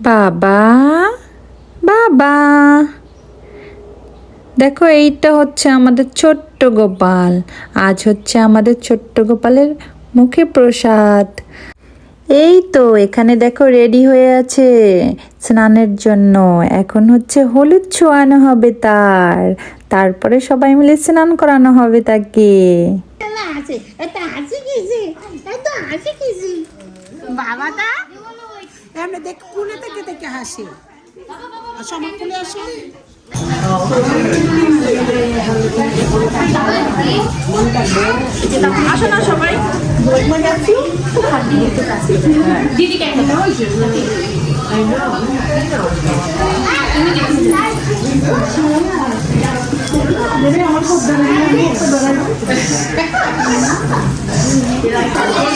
বাবা বাবা। দেখো, এইটা হচ্ছে আমাদের ছোট্ট গোপাল। আজ হচ্ছে আমাদের ছোট্ট গোপালের মুখে প্রসাদ। এই তো, এখানে দেখো রেডি হয়ে আছে স্নানের জন্য। এখন হচ্ছে হলুদ ছোঁয়ানো হবে তার। তারপরে সবাই মিলে স্নান করানো হবে তাকে। আছে। এটা হাসি কিসি এটা হাসি কিসি বাবাটা? এমনি দেখ কুলে থেকে থেকে হাসি। আসো আমার কুলে আসো। বুঝছ না দেখো কত দিদা কত মাসি খুব কত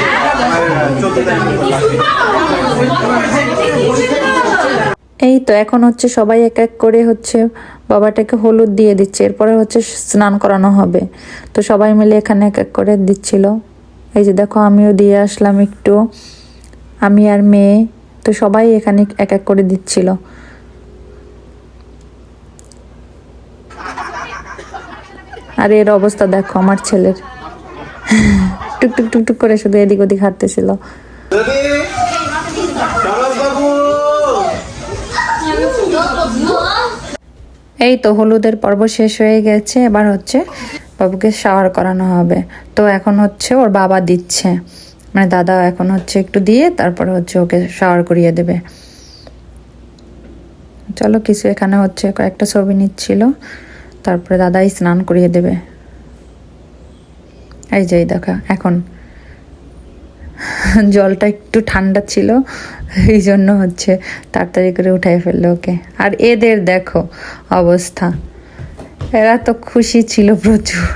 এই তো, এখন হচ্ছে সবাই এক এক করে হচ্ছে বাবাটাকে হলুদ দিয়ে দিচ্ছে। এরপরে হচ্ছে স্নান করানো হবে। তো সবাই মিলে এখানে এক এক করে দিচ্ছিল। এই যে দেখো, আমিও দিয়ে আসলাম একটু। আমি আর মেয়ে, তো সবাই এখানে এক এক করে দিচ্ছিল। আর এর অবস্থা দেখো, আমার ছেলের। টুকটুক টুকটুক করে শুধু এদিক ওদিক হাঁটতেছিল। এই তো হলুদের পর্ব শেষ হয়ে গেছে। এবার হচ্ছে বাবুকে শাওয়ার করানো হবে। তো এখন হচ্ছে ওর বাবা দিচ্ছে। মানে দাদা এখন হচ্ছে একটু দিয়ে তারপরে হচ্ছে ওকে শাওয়ার করিয়ে দেবে। চলো কিছু এখানে হচ্ছে কয়েকটা ছবি নিচ্ছিল। তারপরে দাদাই স্নান করিয়ে দেবে। এই যে দেখা, এখন। জলটা একটু ঠান্ডা ছিল, এই জন্য হচ্ছে তাড়াতাড়ি করে উঠাই ফেলল ওকে। আর এদের দেখো অবস্থা, এরা তো খুশি ছিল প্রচুর।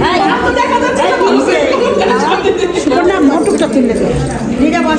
না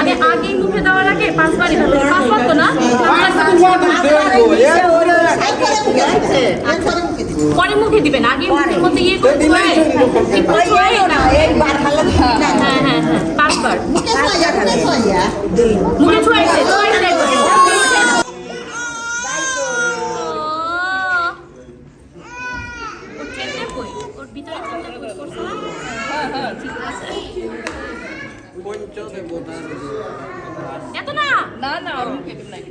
আমি আগেই মুখে দেওয়ার আগে পাঁচবারই হবে পাঁচবার তো না? পরে মুখে দিবেন। আগে মুখের মধ্যে ইয়ে করতে হয় হ্যাঁ হ্যাঁ হ্যাঁ। পাঁচবার। এত না না না ওর মুখে দিন নাই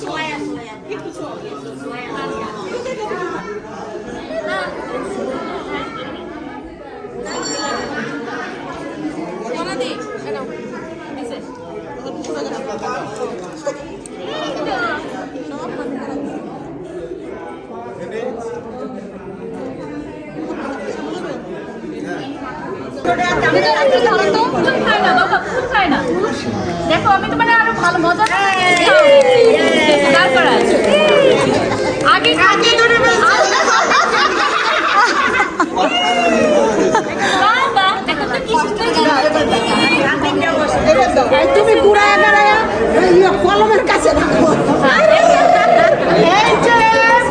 সোনাদি, দেখো আমি তো মানে আরও ভালো মজা আগে আগে ধরে বাবা দেখো তো কি সুন্দর তুমি কুড়ায় বেড়ায় কলমের কাছে রাখো এই যে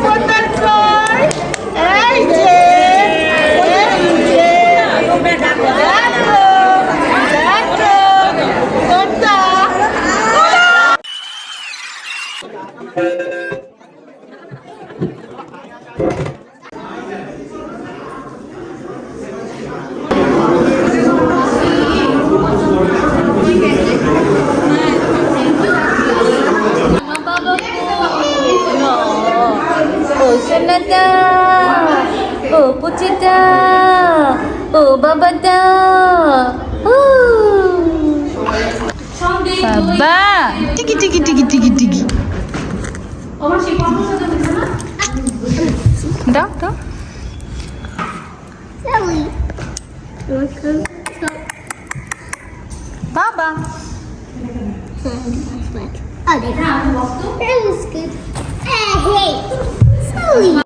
পদ্মার কই, এই যে এই যে দেখো, দেখো, পদ্মা। ও সোনাদা ও পুচিদা ও বাবাদা ও বাবা। টিকি টিকি টিকি টিকি টিকি। বাবা That was good. Hey, hey, Oh.